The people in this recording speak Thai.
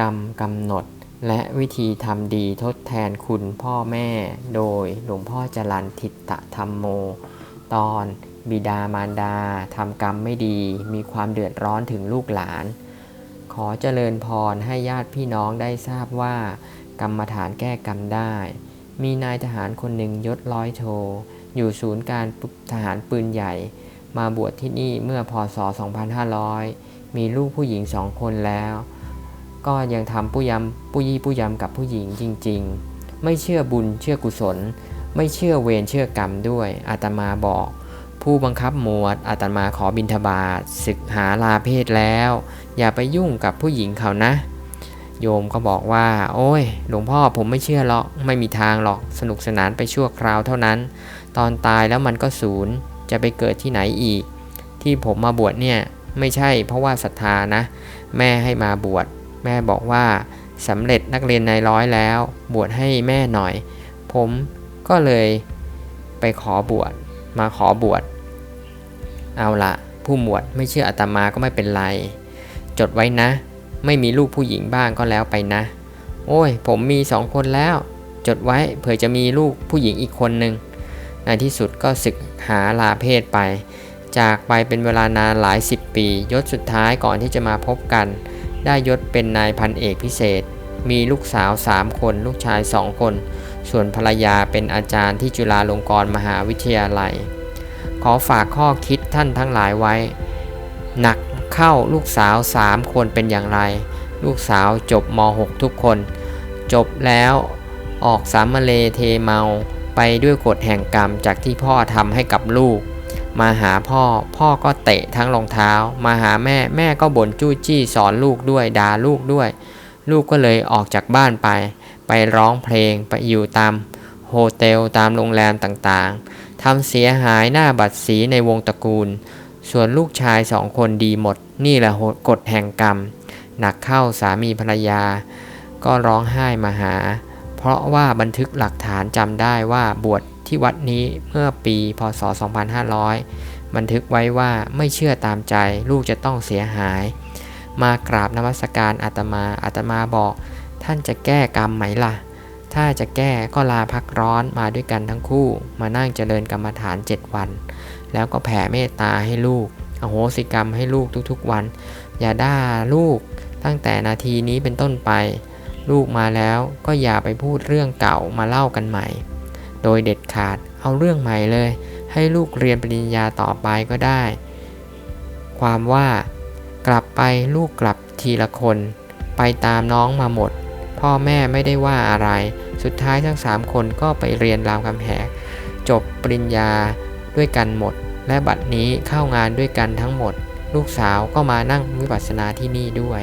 กรรมกำหนด และวิธีทำดีทดแทนคุณพ่อแม่ โดยหลวงพ่อจรันทิตตธรรมโม ตอนบิดามารดาทำกรรมไม่ดี มีความเดือดร้อนถึงลูกหลาน ขอเจริญพรให้ญาติพี่น้องได้ทราบว่า กรรมฐานแก้กรรมได้ มีนายทหารคนหนึ่งยศร้อยโท อยู่ศูนย์การทหารปืนใหญ่ มาบวชที่นี่เมื่อพศ 2500 มีลูกผู้หญิงสองคนแล้ว ก็ยังทำปุยำปุยี่ปุยำกับผู้หญิงจริง ๆ ไม่เชื่อบุญเชื่อกุศล ไม่เชื่อเวรเชื่อกรรมด้วยอาตมาบอก ผู้บังคับหมวดอาตมาขอบิณฑบาตศึกหาลาเพศแล้ว อย่าไปยุ่งกับผู้หญิงเขานะ โยมก็บอกว่า โอ้ย หลวงพ่อผมไม่เชื่อหรอกไม่มีทางหรอกสนุกสนานไปชั่วคราวเท่านั้น ตอนตายแล้วมันก็ศูนย์จะไปเกิดที่ไหนอีก ที่ผมมาบวชเนี่ยไม่ใช่เพราะว่าศรัทธานะ แม่ให้มาบวช แม่บอกว่าสำเร็จนักเรียนนายร้อยแล้ว บวชให้แม่หน่อย ผมก็เลยไปขอบวชมาขอบวชเอาละผู้หมวดไม่เชื่ออาตมาก็ไม่เป็นไร จดไว้นะ ไม่มีลูกผู้หญิงบ้างก็แล้วไปนะ โอ้ย ผมมีสองคนแล้ว จดไว้เผื่อจะมีลูกผู้หญิงอีกคนหนึ่งในที่สุดก็ศึกหาลาเพศไป จากไปเป็นเวลานานหลายสิบปี ยศสุดท้ายก่อนที่จะมาพบกัน ได้ยศเป็นนายพันเอกพิเศษ มีลูกสาวสามคน ลูกชายสองคน ส่วนภรรยาเป็นอาจารย์ที่จุฬาลงกรณ์มหาวิทยาลัย ขอฝากข้อคิดท่านทั้งหลายไว้ หนักเข้าลูกสาวสามคนเป็นอย่างไร ลูกสาวจบม .6 ทุกคน จบแล้วออกสามเลเทเมาไปด้วยกฎแห่งกรรมจากที่พ่อทำให้กับลูก มาหาพ่อ พ่อก็เตะทั้งรองเท้า มาหาแม่ แม่ก็บ่นจู้จี้สอนลูกด้วยด่าลูกด้วย ลูกก็เลยออกจากบ้านไป ไปร้องเพลงไปอยู่ตามโฮเทลตามโรงแรมต่างๆทำเสียหายหน้าบัตรสีในวงตระกูล ส่วนลูกชายสองคนดีหมด นี่แหละกฎแห่งกรรม หนักเข้าสามีภรรยา ก็ร้องไห้มาหา เพราะว่าบันทึกหลักฐานจำได้ว่าบวช ที่วัดนี้เมื่อปีพศ 2500 บันทึกไว้ว่าไม่เชื่อตามใจลูกจะต้องเสียหาย มากราบนมัสการอาตมาอาตมาบอก ท่านจะแก้กรรมไหมล่ะ ถ้าจะแก้ก็ลาพักร้อนมาด้วยกันทั้งคู่ มานั่งเจริญกรรมฐาน 7 วัน แล้วก็แผ่เมตตาให้ลูกอโหสิกรรมให้ลูกทุกๆวัน อย่าด่าลูกตั้งแต่นาทีนี้เป็นต้นไป ลูกมาแล้วก็อย่าไปพูดเรื่องเก่ามาเล่ากันใหม่ โดยเด็ดขาดเอาเรื่องใหม่เลย ให้ลูกเรียนปริญญาต่อไปก็ได้ ความว่ากลับไปลูกกลับทีละคน ไปตามน้องมาหมด พ่อแม่ไม่ได้ว่าอะไร สุดท้ายทั้งสามคนก็ไปเรียนรามคำแหงจบปริญญาด้วยกันหมด และบัดนี้เข้างานด้วยกันทั้งหมด ลูกสาวก็มานั่งวิปัสสนาที่นี่ด้วย